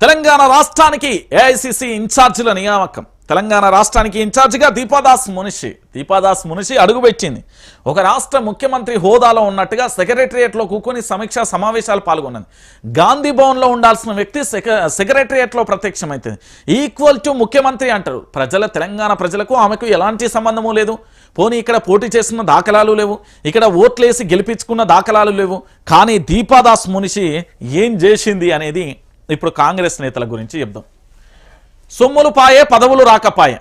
తెలంగాణ రాష్ట్రానికి ఏఐసిసి ఇన్ఛార్జీల నియామకం. తెలంగాణ రాష్ట్రానికి ఇన్ఛార్జిగా దీపాదాస్ మునిషి. దీపాదాస్ మునిషి అడుగుపెట్టింది ఒక రాష్ట్ర ముఖ్యమంత్రి హోదాలో ఉన్నట్టుగా సెక్రటరియట్లో కూర్చొని సమీక్షా సమావేశాలు పాల్గొన్నది. గాంధీ భవన్లో ఉండాల్సిన వ్యక్తి సెక సెక్రటరియట్లో ప్రత్యక్షమైంది ఈక్వల్ టు ముఖ్యమంత్రి అంటారు. ప్రజల తెలంగాణ ప్రజలకు ఆమెకు ఎలాంటి సంబంధము లేదు. పోనీ ఇక్కడ పోటీ చేస్తున్న దాఖలాలు లేవు. ఇక్కడ ఓట్లేసి గెలిపించుకున్న దాఖలాలు లేవు. కానీ దీపాదాస్ మునిషి ఏం చేసింది అనేది ఇప్పుడు కాంగ్రెస్ నేతల గురించి చెప్దాం. సొమ్ములు పాయే పదవులు రాకపాయే.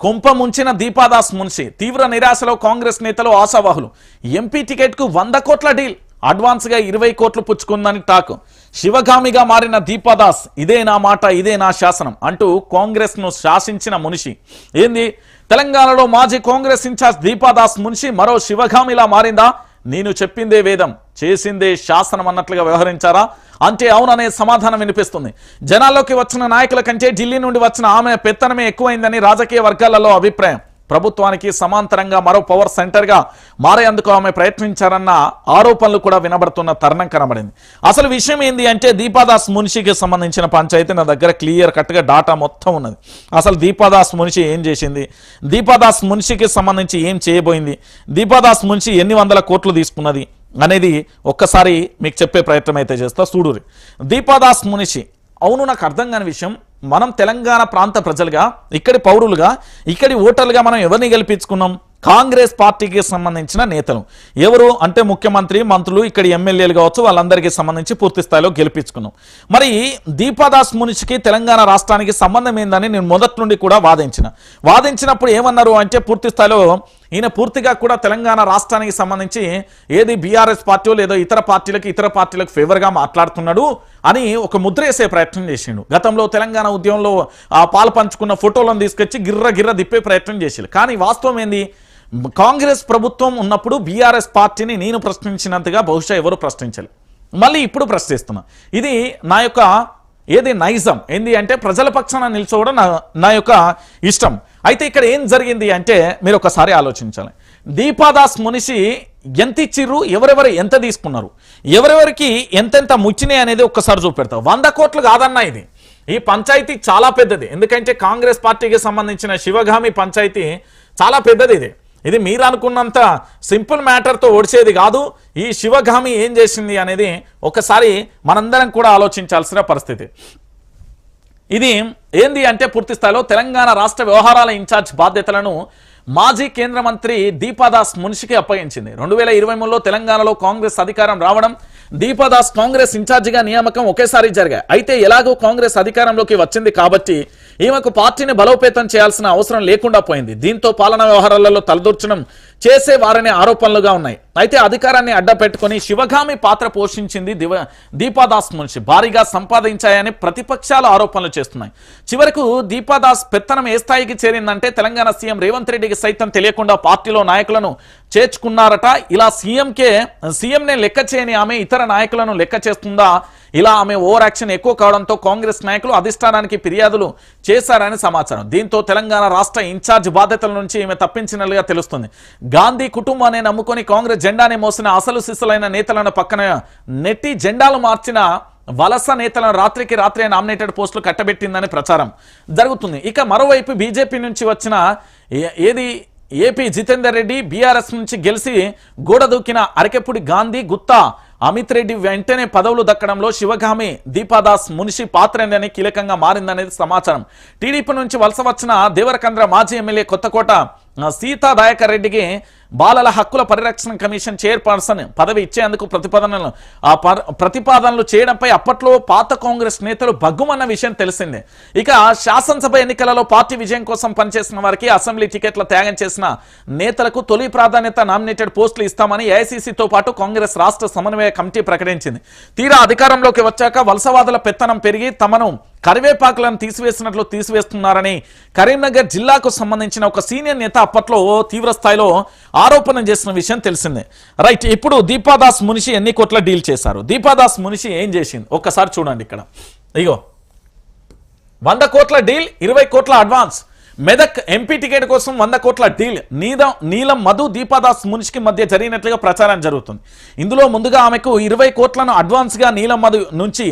కొంప ముంచిన దీపాదాస్ మున్షి తీవ్ర నిరాశలో కాంగ్రెస్ నేతలు ఆశావాహులు. ఎంపీ టికెట్కు వంద కోట్ల డీల్. అడ్వాన్స్గా ఇరవై కోట్లు పుచ్చుకుందని టాక్. శివగామిగా మారిన దీపాదాస్ ఇదే నా మాట ఇదే నా శాసనం అంటూ కాంగ్రెస్ను శాసించిన మునిషి. ఏంది? తెలంగాణలో మాజీ కాంగ్రెస్ ఇన్ఛార్జ్ దీపాదాస్ మున్షి మరో శివగామిలా మారిందా? నేను చెప్పిందే వేదం. చేసిందే శాసనం అన్నట్లుగా వ్యవహరించారా? అంటే అవుననే సమాధానం వినిపిస్తుంది. జనాల్లోకి వచ్చిన నాయకుల కంటే ఢిల్లీ నుండి వచ్చిన ఆమె పెత్తనమే ఎక్కువైందని రాజకీయ వర్గాలలో అభిప్రాయం. ప్రభుత్వానికి సమాంతరంగా మరో పవర్ సెంటర్గా మారేందుకు ఆమె ప్రయత్నించారన్న ఆరోపణలు కూడా వినబడుతున్న తరుణం కనబడింది. అసలు విషయం ఏంది అంటే దీపాదాస్ మున్షికి సంబంధించిన పంచాయతీ నా దగ్గర క్లియర్ కట్గా డాటా మొత్తం ఉన్నది. అసలు దీపాదాస్ మున్షి ఏం చేసింది? దీపాదాస్ మున్షికి సంబంధించి ఏం చేయబోయింది? దీపాదాస్ మున్షి ఎన్ని వందల కోట్లు తీసుకున్నది? అనేది ఒక్కసారి మీకు చెప్పే ప్రయత్నం అయితే చేస్తా. చూడురి దీపాదాస్ మునిషి. అవును నాకు అర్థం కాని విషయం. మనం తెలంగాణ ప్రాంత ప్రజలుగా ఇక్కడి పౌరులుగా ఇక్కడి ఓటర్లుగా మనం ఎవరిని గెలిపించుకున్నాం? కాంగ్రెస్ పార్టీకి సంబంధించిన నేతలు. ఎవరు అంటే ముఖ్యమంత్రి మంత్రులు ఇక్కడ ఎమ్మెల్యేలు కావచ్చు వాళ్ళందరికీ సంబంధించి పూర్తి స్థాయిలో గెలిపించుకున్నాం. మరి దీపాదాస్ మునిషికి తెలంగాణ రాష్ట్రానికి సంబంధం ఏందని నేను మొదటి నుండి కూడా వాదించిన. వాదించినప్పుడు ఏమన్నారు అంటే పూర్తి స్థాయిలో ఈయన పూర్తిగా కూడా తెలంగాణ రాష్ట్రానికి సంబంధించి ఏది బీఆర్ఎస్ పార్టీ లేదో ఇతర పార్టీలకు ఇతర పార్టీలకు ఫేవర్గా మాట్లాడుతున్నాడు అని ఒక ముద్ర వేసే ప్రయత్నం చేసిండు. గతంలో తెలంగాణ ఉద్యమంలో పాలు పంచుకున్న ఫోటోలను తీసుకొచ్చి గిర్ర గిర్ర దిప్పే ప్రయత్నం చేసిండు. కానీ వాస్తవం ఏంది? కాంగ్రెస్ ప్రభుత్వం ఉన్నప్పుడు బీఆర్ఎస్ పార్టీని నేను ప్రశ్నించినంతగా బహుశా ఎవరు ప్రశ్నించాలి. మళ్ళీ ఇప్పుడు ప్రశ్నిస్తున్నా. ఇది నా యొక్క ఏది నైజం? ఏంది అంటే ప్రజల పక్షాన నిల్చోవడం నా నా యొక్క ఇష్టం. అయితే ఇక్కడ ఏం జరిగింది అంటే మీరు ఒకసారి ఆలోచించాలి. దీపాదాస్ మునిషి ఎంత ఇచ్చిర్రు? ఎవరెవరు ఎంత తీసుకున్నారు? ఎవరెవరికి ఎంతెంత ముచ్చినాయి అనేది ఒక్కసారి చూపెడతా. వంద కోట్లు కాదన్నా ఇది. ఈ పంచాయతీ చాలా పెద్దది. ఎందుకంటే కాంగ్రెస్ పార్టీకి సంబంధించిన శివగామి పంచాయతీ చాలా పెద్దది ఇది. ఇది మీరు అనుకున్నంత సింపుల్ మ్యాటర్తో ఓడిచేది కాదు ఈ శివగామి ఏం చేసింది అనేది ఒకసారి మనందరం కూడా ఆలోచించాల్సిన పరిస్థితి. ఇది ఏంది అంటే పూర్తి స్థాయిలో తెలంగాణ రాష్ట్ర వ్యవహారాల ఇన్ఛార్జ్ బాధ్యతలను మాజీ కేంద్ర మంత్రి దీపాదాస్ మున్షికి అప్పగించింది. రెండు వేల ఇరవై మూడులో తెలంగాణలో కాంగ్రెస్ అధికారం రావడం దీపాదాస్ కాంగ్రెస్ ఇన్ఛార్జిగా నియామకం ఒకేసారి జరిగాయి. అయితే ఎలాగో కాంగ్రెస్ అధికారంలోకి వచ్చింది కాబట్టి ఈమెకు పార్టీని బలోపేతం చేయాల్సిన అవసరం లేకుండా పోయింది. దీంతో పాలనా వ్యవహారాలలో తలదూర్చడం చేసే వారనే ఆరోపణలుగా ఉన్నాయి. అయితే అధికారాన్ని అడ్డపెట్టుకుని శివగామి పాత్ర పోషించింది దివ దీపాదాస్ మున్షి. భారీగా సంపాదించాయని ప్రతిపక్షాలు ఆరోపణలు చేస్తున్నాయి. చివరకు దీపాదాస్ పెత్తనం ఏ స్థాయికి చేరిందంటే తెలంగాణ సీఎం రేవంత్ రెడ్డికి సైతం తెలియకుండా పార్టీలో నాయకులను చేర్చుకున్నారట. ఇలా సీఎంకే సీఎంనే లెక్క చేయని ఆమె ఇతర నాయకులను లెక్క చేస్తుందా ఇలా ఆమె ఓవర్ యాక్షన్ ఎక్కువ కావడంతో కాంగ్రెస్ నాయకులు అధిష్టానానికి ఫిర్యాదులు చేశారని సమాచారం. దీంతో తెలంగాణ రాష్ట్ర ఇన్ఛార్జ్ బాధ్యతల నుంచి ఈమె తప్పించినట్లుగా తెలుస్తుంది. గాంధీ కుటుంబాన్ని నమ్ముకొని కాంగ్రెస్ జెండాని మోసిన అసలు శిశులైన నేతలను పక్కన నెట్టి జెండాలు మార్చిన వలస నేతలను రాత్రికి రాత్రి నామినేటెడ్ పోస్టులు కట్టబెట్టిందని ప్రచారం జరుగుతుంది. ఇక మరోవైపు బీజేపీ నుంచి వచ్చిన ఏది ఏపీ జితేందర్ రెడ్డి బీఆర్ఎస్ నుంచి గెలిచి గోడ దూకిన అరకెప్పుడి గాంధీ గుత్తా అమిత్ రెడ్డి వెంటనే పదవులు దక్కడంలో శివగామి దీపాదాస్ మునిషి పాత్ర ఏందని కీలకంగా మారిందనేది సమాచారం. టీడీపీ నుంచి వలస వచ్చిన దేవరకంద్ర మాజీ ఎమ్మెల్యే కొత్తకోట ఆ, సీతా దాయకర్ రెడ్డికి బాలల హక్కుల పరిరక్షణ కమిషన్ చైర్పర్సన్ పదవి ఇచ్చేందుకు ప్రతిపాదనలు ఆ ప్రతిపాదనలు చేయడంపై అప్పట్లో పాత కాంగ్రెస్ నేతలు బగ్గుమన్న విషయం తెలిసిందే. ఇక శాసనసభ ఎన్నికలలో పార్టీ విజయం కోసం పనిచేసిన వారికి అసెంబ్లీ టికెట్ల త్యాగం చేసిన నేతలకు తొలి ప్రాధాన్యత నామినేటెడ్ పోస్టులు ఇస్తామని ఏఐసీసీతో పాటు కాంగ్రెస్ రాష్ట్ర సమన్వయ కమిటీ ప్రకటించింది. తీరా అధికారంలోకి వచ్చాక వలసవాదుల పెత్తనం పెరిగి తమను కరివేపాకులను తీసివేసినట్లు తీసివేస్తున్నారని కరీంనగర్ జిల్లాకు సంబంధించిన ఒక సీనియర్ నేత అప్పట్లో తీవ్ర స్థాయిలో ఆరోపణ చేసిన విషయం తెలిసిందే. రైట్ ఇప్పుడు దీపాదాస్ మునిషి ఎన్ని కోట్ల డీల్ చేశారు? దీపాదాస్ మునిషి ఏం చేసింది? ఒక్కసారి చూడండి ఇక్కడ. ఇగో వంద కోట్ల డీల్ ఇరవై కోట్ల అడ్వాన్స్. మెదక్ ఎంపీ టికెట్ కోసం వంద కోట్ల డీల్. నీలం నీలం మధు దీపాదాస్ మునిషికి మధ్య జరిగినట్లుగా ప్రచారం జరుగుతుంది. ఇందులో ముందుగా ఆమెకు ఇరవై కోట్లను అడ్వాన్స్గా నీలం మధు నుంచి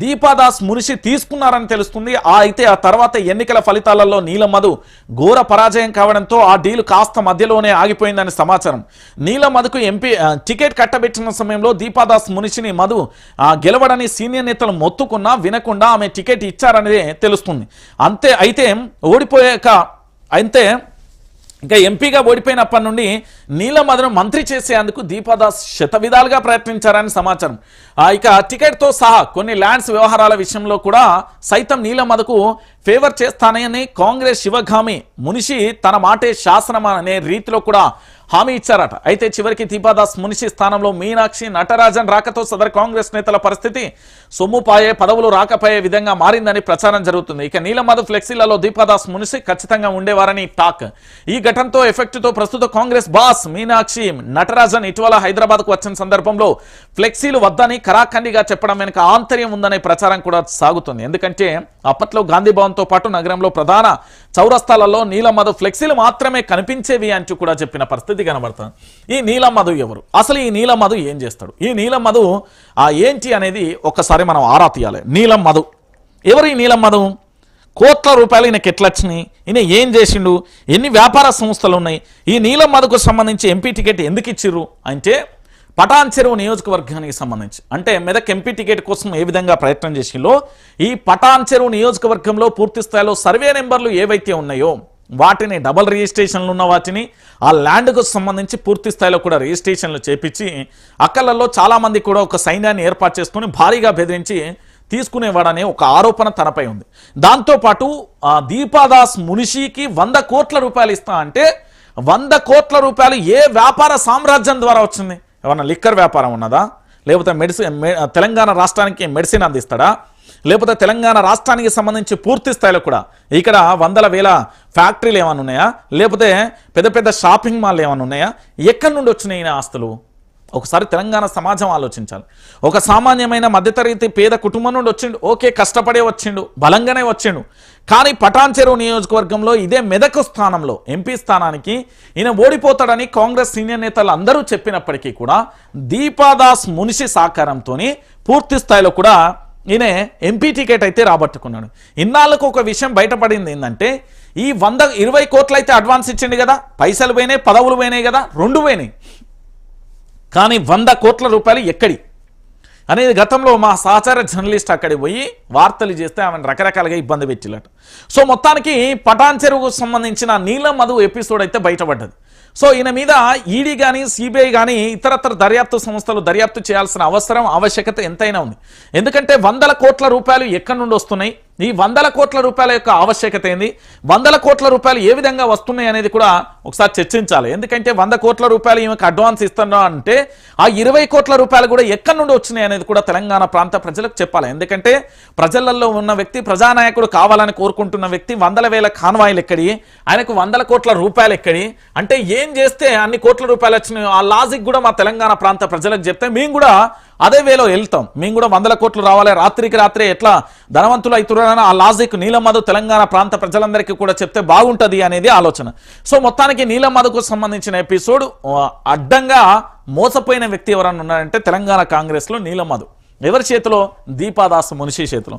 దీపాదాస్ మునిషి తీసుకున్నారని తెలుస్తుంది. ఆ అయితే ఆ తర్వాత ఎన్నికల ఫలితాలలో నీలమధు ఘోర పరాజయం కావడంతో ఆ డీల్ కాస్త మధ్యలోనే ఆగిపోయిందని సమాచారం. నీలమధుకు ఎంపీ టికెట్ కట్టబెట్టిన సమయంలో దీపాదాస్ మునిషిని మధు గెలవడని సీనియర్ నేతలు మొత్తుకున్నా వినకుండా ఆమె టికెట్ ఇచ్చారనేది తెలుస్తుంది. అంతే అయితే ఓడిపోయాక అయితే ఇంకా ఎంపీగా ఓడిపోయినప్పటి నుండి నీలమదను మంత్రి చేసేందుకు దీపాదాస్ శత విధాలుగా ప్రయత్నించారని సమాచారం. ఇక టికెట్తో సహా కొన్ని ల్యాండ్స్ వ్యవహారాల విషయంలో కూడా సైతం నీలమదకు ఫేవర్ చేస్తానని కాంగ్రెస్ శివగామి మునిషి తన మాటే శాసనం అనే రీతిలో కూడా హామీ ఇచ్చారట. అయితే చివరికి దీపాదాస్ మునిషి స్థానంలో మీనాక్షి నటరాజన్ రాకతో సదరు కాంగ్రెస్ నేతల పరిస్థితి సొమ్ముపాయే పదవులు రాకపోయే విధంగా మారిందని ప్రచారం జరుగుతుంది. ఇక నీలమధు ఫ్లెక్సీలలో దీపాదాస్ మునిషి ఖచ్చితంగా ఉండేవారని టాక్. ఈ ఘటనతో ఎఫెక్ట్తో ప్రస్తుత కాంగ్రెస్ బాస్ మీనాక్షి నటరాజన్ ఇటీవల హైదరాబాద్కు వచ్చిన సందర్భంలో ఫ్లెక్సీలు వద్దని కరాఖండిగా చెప్పడం వెనుక ఆంతర్యం ఉందనే ప్రచారం కూడా సాగుతుంది. ఎందుకంటే అప్పట్లో గాంధీ భవన్తో పాటు నగరంలో ప్రధాన చౌరస్తాలలో నీలమధు ఫ్లెక్సీలు మాత్రమే కనిపించేవి అంటూ కూడా చెప్పిన పరిస్థితి కనబడుతుంది. ఈ నీలమధు ఎవరు? అసలు ఈ నీలమధు ఏం చేస్తాడు? ఈ నీలమధు ఆ ఏంటి అనేది ఒక్కసారి మనం ఆరా తీయాలి. నీలం ఎవరు ఈ నీలం కోట్ల రూపాయలు ఈయనకి ఎట్లొచ్చినాయి ఈయన ఏం చేసిండు? ఎన్ని వ్యాపార సంస్థలు ఉన్నాయి? ఈ నీలం మధుకు సంబంధించి ఎంపీ టికెట్ ఎందుకు ఇచ్చిర్రు? అంటే పటాన్ చెరువు నియోజకవర్గానికి సంబంధించి. అంటే మెదక్ ఎంపీ టికెట్ కోసం ఏ విధంగా ప్రయత్నం చేసిందో ఈ పటాన్ చెరువు నియోజకవర్గంలో పూర్తి స్థాయిలో సర్వే నెంబర్లు ఏవైతే ఉన్నాయో వాటిని డబల్ రిజిస్ట్రేషన్లు ఉన్న వాటిని ఆ ల్యాండ్కు సంబంధించి పూర్తి స్థాయిలో కూడా రిజిస్ట్రేషన్లు చేపించి అక్కలలో చాలామంది కూడా ఒక సైన్యాన్ని ఏర్పాటు చేసుకుని భారీగా బెదిరించి తీసుకునేవాడనే ఒక ఆరోపణ తనపై ఉంది. దాంతోపాటు దీపాదాస్ మునిషికి వంద కోట్ల రూపాయలు ఇస్తా అంటే వంద కోట్ల రూపాయలు ఏ వ్యాపార సామ్రాజ్యం ద్వారా వచ్చింది? ఏమన్నా లిక్కర్ వ్యాపారం ఉన్నదా? లేకపోతే మెడిసిన్ తెలంగాణ రాష్ట్రానికి మెడిసిన్ అందిస్తాడా? లేకపోతే తెలంగాణ రాష్ట్రానికి సంబంధించి పూర్తి స్థాయిలో కూడా ఇక్కడ వందల వేల ఫ్యాక్టరీలు ఏమైనా ఉన్నాయా? లేకపోతే పెద్ద పెద్ద షాపింగ్ మాల్ ఏమైనా ఉన్నాయా? ఎక్కడి నుండి వచ్చినాయి ఆస్తులు? ఒకసారి తెలంగాణ సమాజం ఆలోచించాలి. ఒక సామాన్యమైన మధ్యతరగతి పేద కుటుంబం నుండి వచ్చిండు. ఓకే కష్టపడే వచ్చిండు. బలంగానే వచ్చిండు. కానీ పటాన్ చెరువు నియోజకవర్గంలో ఇదే మెదకు స్థానంలో ఎంపీ స్థానానికి ఈయన ఓడిపోతాడని కాంగ్రెస్ సీనియర్ నేతలు అందరూ చెప్పినప్పటికీ కూడా దీపాదాస్ మునిషి సహకారంతో పూర్తి స్థాయిలో కూడా ఈయన ఎంపీ టికెట్ అయితే రాబట్టుకున్నాడు. ఇన్నాళ్ళకు ఒక విషయం బయటపడింది ఏంటంటే ఈ వంద ఇరవై కోట్లు అయితే అడ్వాన్స్ ఇచ్చిండు కదా పైసలు పోయినాయి పదవులు పోయినాయి కదా రెండు పోయినాయి. కానీ వంద కోట్ల రూపాయలు ఎక్కడి? అనేది గతంలో మా సహచార జర్నలిస్ట్ అక్కడికి పోయి వార్తలు చేస్తే ఆమెను రకరకాలుగా ఇబ్బంది పెట్టిలట. సో మొత్తానికి పటాన్ చెరువుకు సంబంధించిన నీలం మధు ఎపిసోడ్ అయితే బయటపడ్డది. సో ఈయన మీద ఈడీ కానీ సిబిఐ కానీ ఇతరత్ర దర్యాప్తు సంస్థలు దర్యాప్తు చేయాల్సిన అవసరం ఆవశ్యకత ఎంతైనా ఉంది. ఎందుకంటే వందల కోట్ల రూపాయలు ఎక్కడి నుండి వస్తున్నాయి? ఈ వందల కోట్ల రూపాయల యొక్క ఆవశ్యకత ఏంది? వందల కోట్ల రూపాయలు ఏ విధంగా వస్తున్నాయి అనేది కూడా ఒకసారి చర్చించాలి. ఎందుకంటే వంద కోట్ల రూపాయలు ఈమెకు అడ్వాన్స్ ఇస్తున్నా అంటే ఆ ఇరవై కోట్ల రూపాయలు కూడా ఎక్కడి నుండి వచ్చినాయి అనేది కూడా తెలంగాణ ప్రాంత ప్రజలకు చెప్పాలి. ఎందుకంటే ప్రజలలో ఉన్న వ్యక్తి ప్రజానాయకుడు కావాలని కోరుకుంటున్న వ్యక్తి వందల వేల కాన్వాయిలు ఎక్కడి? ఆయనకు వందల కోట్ల రూపాయలు ఎక్కడి? అంటే ఏం చేస్తే అన్ని కోట్ల రూపాయలు వచ్చినాయి? ఆ లాజిక్ కూడా మా తెలంగాణ ప్రాంత ప్రజలకు చెప్తే మేము కూడా అదే వేలో వెళ్తాం. మేము కూడా వందల కోట్లు రావాలి. రాత్రికి రాత్రే ఎట్లా ధనవంతులు అవుతున్నారని ఆ లాజిక్ నీలమధు తెలంగాణ ప్రాంత ప్రజలందరికీ కూడా చెప్తే బాగుంటుంది అనేది ఆలోచన. సో మొత్తానికి నీలమధుకు సంబంధించిన ఎపిసోడ్ అడ్డంగా మోసపోయిన వ్యక్తి ఎవరన్నా ఉన్నారంటే తెలంగాణ కాంగ్రెస్లో నీలమధు. ఎవరి చేతిలో? దీపాదాస్ మునిషి చేతిలో.